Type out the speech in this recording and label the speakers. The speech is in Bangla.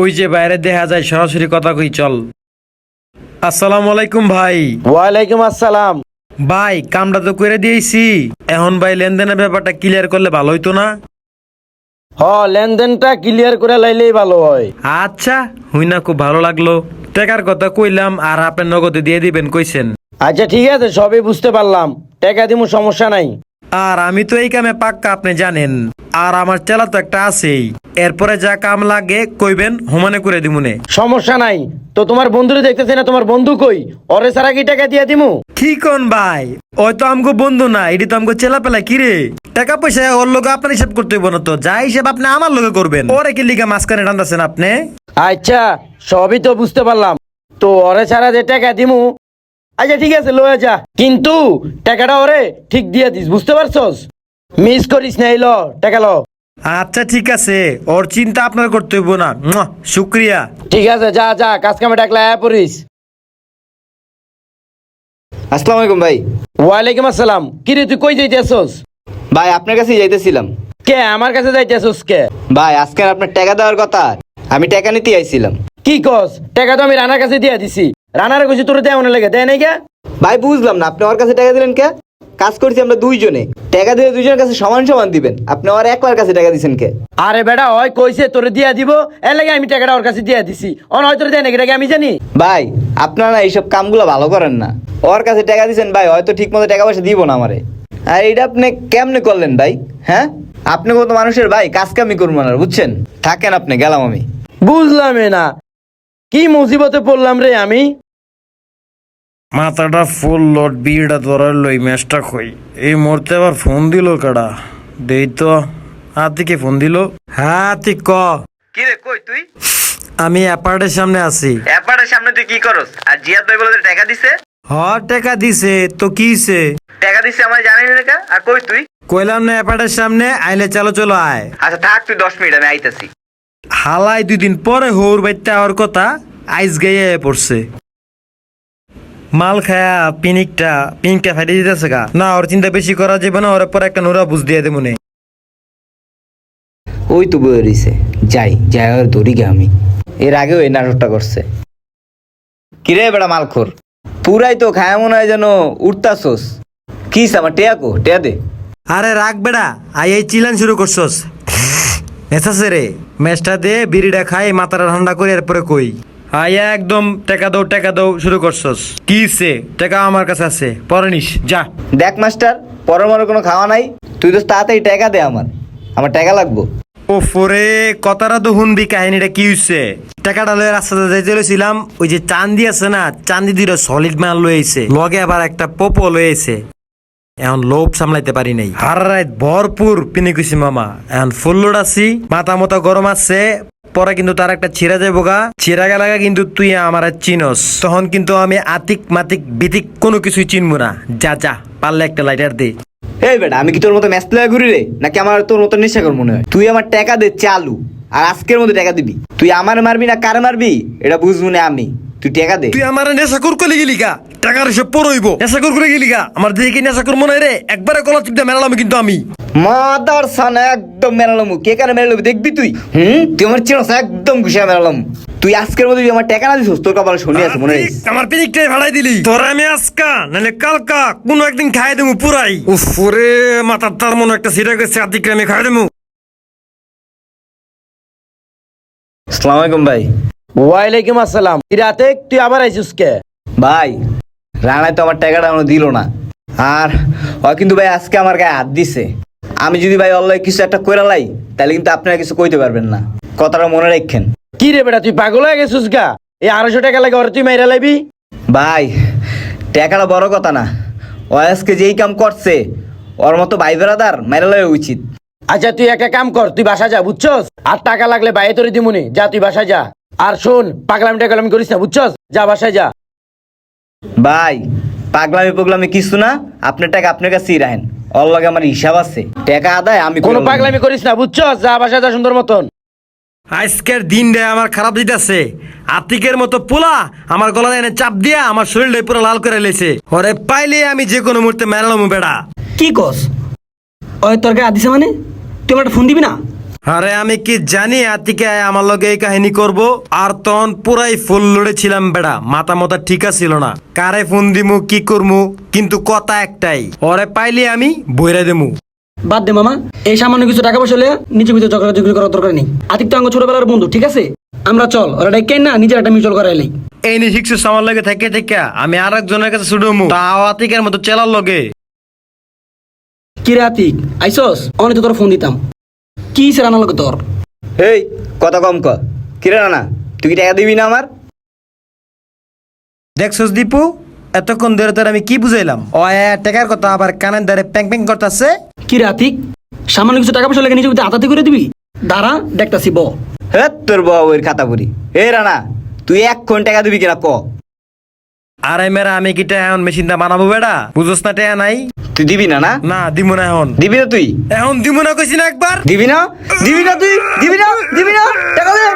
Speaker 1: ওই যে বাইরে দেখা যায় সরাসরি কথা কই চল। আসসালামু আলাইকুম ভাই।
Speaker 2: ওয়ালাইকুম আসসালাম।
Speaker 1: ভাই কামটা তো করে দিয়েছি। এখন ভাই লেনদেনের ব্যাপারটা ক্লিয়ার করলে ভালো হইতো না?
Speaker 2: হ লেনদেনটা ক্লিয়ার করে লাইলেই ভালো হয়।
Speaker 1: আচ্ছা হুই না খুব ভালো লাগল। টাকার কথা কইলাম আর আপনি নগদে দিয়ে দিবেন কইছেন।
Speaker 2: আচ্ছা ঠিক আছে সবই বুঝতে পারলাম। টাকা দিমু সমস্যা নাই।
Speaker 1: আর আমি তো এই কামে পাক্কা আপনি জানেন। আর আমার চেলা তো একটা আছেই। এরপরে যা কাম লাগে কইবেন হোমানে করে দিমুনে।
Speaker 2: সমস্যা নাই। তো তোমার বন্ধুরে দেখতেছি না তোমার বন্ধু কই? ওরে সারা কি টাকা দিয়ে দিমু?
Speaker 1: কি কোন ভাই? ওই তো আমগো বন্ধু না এটি তো আমগো চেলা পেলা কি রে? টাকা পয়সা ওর লোক আপনার হিসাব করতে হইব না তো যা হিসাব আপনি আমার লোকে করবেন। ওরে কি লিগা মাঝখানে টানতেছেন আপনি?
Speaker 2: আচ্ছা সবই তো বুঝতে পারলাম। তো ওরে ছাড়া যে টাকা দিমু? আচ্ছা ঠিক আছে লয়ে যা। কিন্তু টাকাটা ওরে ঠিক দিয়ে দিস বুঝতে পারছস? মিস করিস না এই ল টাকা ল।
Speaker 1: আচ্ছা ঠিক আছে। ওর চিন্তা আপনার করতে হইব না। শুক্রিয়া।
Speaker 2: ঠিক আছে যা যা কাজ কামে ডাকলে আয়া পড়িস।
Speaker 3: আসসালামু আলাইকুম ভাই।
Speaker 2: ওয়ালাইকুম আসসালাম। কিরে তুই কই যাইতেছস?
Speaker 3: ভাই আপনার কাছেই যাইতেছিলাম।
Speaker 2: কে আমার কাছে যাইতেছস কে?
Speaker 3: ভাই আজকে আপনার টাকা দেওয়ার কথা। আমি টাকা নিতে আইছিলাম।
Speaker 2: কি কস? টাকা তো আমি রানার কাছে দিয়ে দিছি। রানার কইছি তোর দেয় মনে লাগে। দেয় নাই কে?
Speaker 3: ভাই বুঝলাম না। আপনি ওর কাছে টাকা দিলেন কে? কাজ করছি আমরা দুইজনে। টাকা দিয়ে দুইজনের কাছে সমান সমান দিবেন। আপনি ওর একবার কাছে টাকা দিছেন কে?
Speaker 2: আরে বেটা ওই কইছে তোরে দিয়া দিব। এর লাগে আমি টাকাটা ওর কাছে দিয়ে দিছি। অন হয়তো দেয় নাকি? টাকা আমি জানি?
Speaker 3: ভাই আপনারা এইসব কামগুলো ভালো করেন না। ওর কাছে টাকা দিছেন ভাই হয়তো ঠিক মতো টাকা পয়সা দিব না আমারে। আর এটা আপনি কেমনে করলেন ভাই হ্যাঁ? আপনি কত মানুষের ভাই কাজ কামি করব না বুঝছেন? থাকেন আপনি গেলাম আমি।
Speaker 2: বুঝলাম না। কি মুসিবতে পড়লাম রে আমি?
Speaker 1: মাথাটা ফুল লোড বিড়টা ধরার লই ম্যাচটা কই এই মুহূর্তে আবার ফোন দিল কাডা দেই তো হাতিকে ফোন দিল। হাতি ক।
Speaker 3: কি রে কই তুই?
Speaker 1: আমি অ্যাপার্টের সামনে আছি।
Speaker 3: ব্যাপারের সামনে তুই কি করস? আর জিয়াদ ভাই বলে টাকা দিছে?
Speaker 1: হ টাকা দিছে তো কি হইছে?
Speaker 3: টাকা দিছে আমার জানি না টাকা? আর কই তুই?
Speaker 1: কইলাম না অ্যাপার্টের সামনে আইলে চলো চলো আয়।
Speaker 3: আচ্ছা থাক তুই দশ মিনিট আমি আইতাছি।
Speaker 1: হালাই দুই দিন পরে হৌর বাইতে হওয়ার কথা আইস গাইয়ে পড়ছে। মাল খায়া পিনিকটা পিনিকটা ফাইটে দিতেছে গা। না ওর চিন্তা বেশি করা যাবে না ওর পরে একটা নোরা বুঝ দিয়ে দেবো নে।
Speaker 3: ওই তো বয়ে রইছে। যাই যাই আর ধরি গে আমি। এর আগেও এই নাটকটা করছে। কিরে বেড়া মালখোর? পুরাই তো খায় মনে হয় যেন উঠতাছোস। কি আমার টেয়া কো? টেয়া দে।
Speaker 1: আরে রাখ বেড়া আই এই চিলান শুরু করছস। এসাসে রে। ম্যাচটা দে বিড়িটা খাই মাথাটা ঠান্ডা করে এরপরে কই। আইয়া একদম টাকা দাও টাকা দাও শুরু করছস। কি সে? টাকা আমার কাছে আছে পরে নিস যা।
Speaker 3: দেখ মাস্টার পরের মনে কোনো খাওয়া নাই। তুই তো তাড়াতাড়ি টাকা দে আমার। আমার টাকা লাগবো।
Speaker 1: ও ফোরে কথাটা তো শুনবি কাহিনীটা কি হইছে? টাকাটা লয়ে রাস্তাতে যাইতে লইছিলাম ওই যে চান্দি আছে না চান্দি দুইটা সলিড মাল লইছে লগে আবার একটা পোপো লইছে এখন লোভ সামলাইতে পারি নাই। হার রাত ভরপুর পিনে কইছি মামা। এখন ফুল লোড আছি মাথা মতো গরম আছে পরে কিন্তু তার একটা ছিঁড়া যাইব গা। ছিঁড়া গেলাগা কিন্তু তুই আমার চিনস। তখন কিন্তু আমি আতিক মাতিক বিতিক কোনো কিছুই চিনবো না। যা যা পারলে একটা লাইটার দে।
Speaker 3: এই বেটা আমি কি তোর মতো ম্যাচ প্লেয়ার ঘুরি রে? নাকি আমার তোর মতো নেশাকর মনে হয়? তুই আমার টাকা দে চালু। আর আজকের মধ্যে টাকা দিবি। তুই আমার মারবি না কার মারবি? এটা বুঝব না আমি। তুই টাকা দে।
Speaker 1: তুই আমার নেশাকুর করে গেলি গা। টাকার সব পরইব নেশাকুর করে গেলি গা। আমার দিকে নেশাকুর মনে হয় রে? একবারে কলা চিপটা মেলালাম কিন্তু আমি।
Speaker 3: মাদার সান একদম মেলালাম। কে কারে মেলালাম দেখবি তুই? হুম? তুই আমার চিনস একদম ঘুষিয়ে মেলালাম। তুই আজকের মধ্যে আমার টাকা না দিস তোর কপালে শুনি আছে মনে রাখিস
Speaker 1: আমার পিনিকটাই ভাড়াই দিলি। তোরা আমি আজকা নাহলে কালকা কোনো একদিন খাই দেবো পুরাই। উফরে মাথার তার মনে একটা সিটা গেছে আদিকে আমি খাই দেবো।
Speaker 3: আসসালামু আলাইকুম ভাই।
Speaker 2: ওয়ালাইকুম আসসালাম। রাতে? তুই আবার আইছিস কে?
Speaker 3: ভাই রানায় তো আমার টাকাটা আমার দিল না। আর ও কিন্তু ভাই আজকে আমার গায়ে হাত দিছে। আমি যদি ভাই অল্লাহ কিছু একটা কইরা লাই তাহলে কিন্তু আপনারা কিছু কইতে পারবেন না। কথাটা মনে রাখেন।
Speaker 2: কি রে বেটা তুই পাগল হয়ে গেছিস গা? এই আড়াইশো টাকা লাগে ওরে তুই মাইরা লাইবি?
Speaker 3: ভাই টাকাটা বড় কথা না। ও আজকে যেই কাম করছে ওর মতো ভাই বেড়াদার মেরে লওয়া উচিত।
Speaker 2: আচ্ছা তুই একটা কাম কর তুই বাসা যা বুঝছস? আর টাকা লাগলে বাইরে তোরে দিমুনি। যা তুই বাসা যা। আর শোন পাগলামি টাগলামি করিস না বুঝছস? যা বাসায় যা।
Speaker 3: ভাই পাগলামি পাগলামি কিছু না আপনার টাকা আপনার কাছেই রাখেন। ওর লগে আমার হিসাব আছে। টাকা আদায় আমি
Speaker 2: কোনো পাগলামি করিস না বুঝছস যা বাসায় যা সুন্দর মতন।
Speaker 1: আজকের দিন রে আমার খারাপ দিতেছে। আতিকের মতো পোলা আমার গলা এনে চাপ দিয়া আমার শরীরটা পুরো লাল করে লেছে। ওরে পাইলে আমি যে কোনো মুহূর্তে মেলালাম বেড়া।
Speaker 4: কি কস? ওই তোর গায়ে দিছে মানে? তুই আমার একটা ফোন দিবি না?
Speaker 1: আরে আমি কি জানি আতিকে আমার লগে এই কাহিনী করব? আর তখন পুরাই ফুল লড়েছিলাম বেড়া মাথা মাথা ঠিক ছিল না। কারে ফোন দিমু কি করমু? কিন্তু কথা একটাই ওরে পাইলে আমি বইরা দেমু।
Speaker 4: বাদ দে মামা এই সামান্য কিছু টাকা পয়সা হলে নিচে ভিতরে ঝগড়াঝগড়ি করার দরকার নেই। আতিক তো আমার ছোটবেলার বন্ধু ঠিক আছে? আমরা চল ওরা ডাইকেন না নিজের একটা মিউচুয়াল করাইলেই
Speaker 1: এই নি শিখছো আমার লগে থেকে থেকে আমি আর একজনের কাছে ছুটমু তাও আতিকের মতো চেলার লগে।
Speaker 4: কি রে আতিক আইসস? অনেক তো তোর ফোন দিতাম। কি তোর?
Speaker 3: এই কথা কম ক। কিরে রানা তুই কি টাকা দিবি না আমার?
Speaker 1: দেখছস দীপু এতক্ষণ ধরে তোর আমি কি বুঝাইলাম? ও আয়া টাকার কথা আবার কানের দ্বারে প্যাং প্যাং করতেছে।
Speaker 4: কি রে আতিক সামান্য কিছু টাকা পয়সা লেগে নিজে ভিতরে আতাতি করে দিবি? দাঁড়া দেখতাছি ব।
Speaker 3: হে তোর বউয়ের খাতা পুরি এ রানা তুই এক কোন টাকা দিবি কিনা ক?
Speaker 1: আরে মেরা আমি কি এখন মেশিনটা বানাবো বেড়া বুঝোস না টেয়া নাই?
Speaker 3: তুই দিবি না না?
Speaker 1: না দিব না এখন।
Speaker 3: দিবি না তুই?
Speaker 1: এখন দিব না কইছি না একবার।
Speaker 3: দিবি না? দিবি না তুই? দিবি না? দিবি না? টাকা দে।